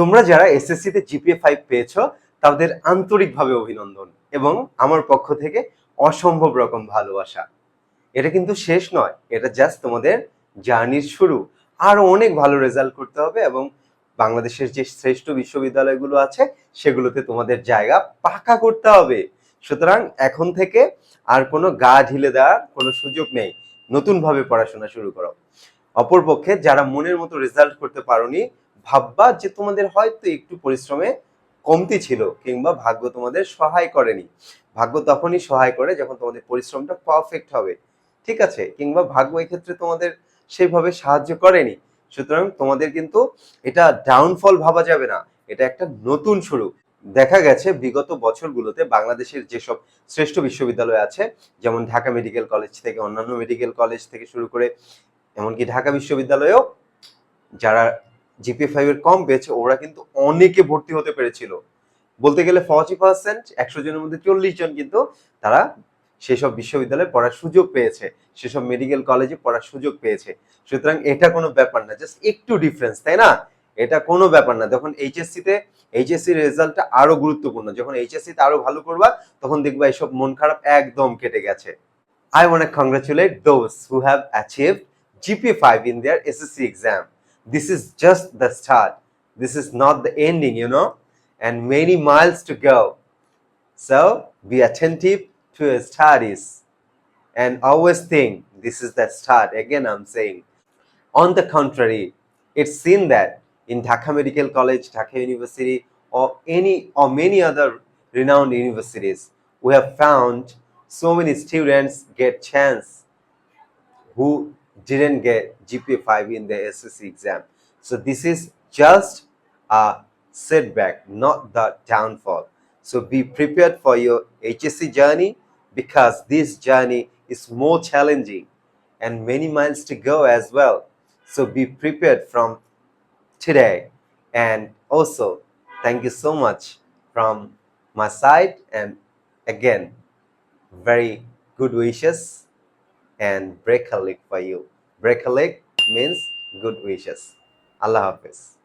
তোমরা যারা এসএসসিতে জিপিএ ফাইভ পেয়েছ, তাদের আন্তরিকভাবে অভিনন্দন এবং আমার পক্ষ থেকে অসম্ভব রকম ভালোবাসা। এটা কিন্তু শেষ নয়, এটা জাস্ট তোমাদের জার্নির শুরু। আরও অনেক ভালো রেজাল্ট করতে হবে এবং বাংলাদেশের যে শ্রেষ্ঠ বিশ্ববিদ্যালয়গুলো আছে, সেগুলোতে তোমাদের জায়গা পাকা করতে হবে। সুতরাং এখন থেকে আর কোনো গা ঢিলে দেওয়ার কোনো সুযোগ নেই। নতুনভাবে পড়াশোনা শুরু করো। অপরপক্ষে যারা মনের মতো রেজাল্ট করতে পারোনি ভাববা যে তোমাদের হয়তো একটু পরিশ্রমে কমতি ছিল কিংবা ভাগ্য তোমাদের সহায় করেনি। ভাগ্য তখনই সহায় করে যখন তোমাদের পরিশ্রমটা পারফেক্ট হবে। ঠিক আছে? কিংবা ভাগ্য এক্ষেত্রে তোমাদের সেইভাবে সাহায্য করেনি। সুতরাং তোমাদের কিন্তু এটা ডাউনফল ভাবা যাবে না। এটা একটা নতুন শুরু। দেখা গেছে বিগত বছরগুলোতে বাংলাদেশের যেসব শ্রেষ্ঠ বিশ্ববিদ্যালয় আছে, যেমন ঢাকা মেডিকেল কলেজ থেকে অন্যান্য মেডিকেল কলেজ থেকে শুরু করে, এমনকি ঢাকা বিশ্ববিদ্যালয়েও যারা জিপি ফাইভ এর কম পেয়েছে, ওরা কিন্তু অনেকে ভর্তি হতে পেরেছিল। বলতে গেলে ফর্টি পার্সেন্ট একশো জনের মধ্যে চল্লিশ জন কিন্তু তারা সেসব বিশ্ববিদ্যালয়ে পড়ার সুযোগ পেয়েছে, সেসব মেডিকেল কলেজে পড়ার সুযোগ পেয়েছে। সুতরাং এটা কোনো ব্যাপার না জাস্ট একটু ডিফারেন্স তাই না? এটা কোনো ব্যাপার না। যখন এইচএসসি তে এইচএসসি রেজাল্টটা আরও গুরুত্বপূর্ণ, যখন এইচএসসি তে আরও ভালো করবা, তখন দেখবা এইসব মন খারাপ একদম কেটে গেছে। Want to congratulate those who have achieved GPA 5 in their SSC exam. This is just the start. This is not the ending, you know, and many miles to go. So be attentive to your studies and always think this is the start. Again, I'm saying. On the contrary, it's seen that in Dhaka Medical College, Dhaka University, or any or many other renowned universities, we have found so many students get chance who didn't get GPA 5 in the SSC exam. So this is just a setback, not the downfall. So be prepared for your HSC journey because this journey is more challenging and many miles to go as well. So be prepared from today. And also, thank you so much from my side. And again, very good wishes and break a leg for you. Recollect means good wishes. Allah Hafiz.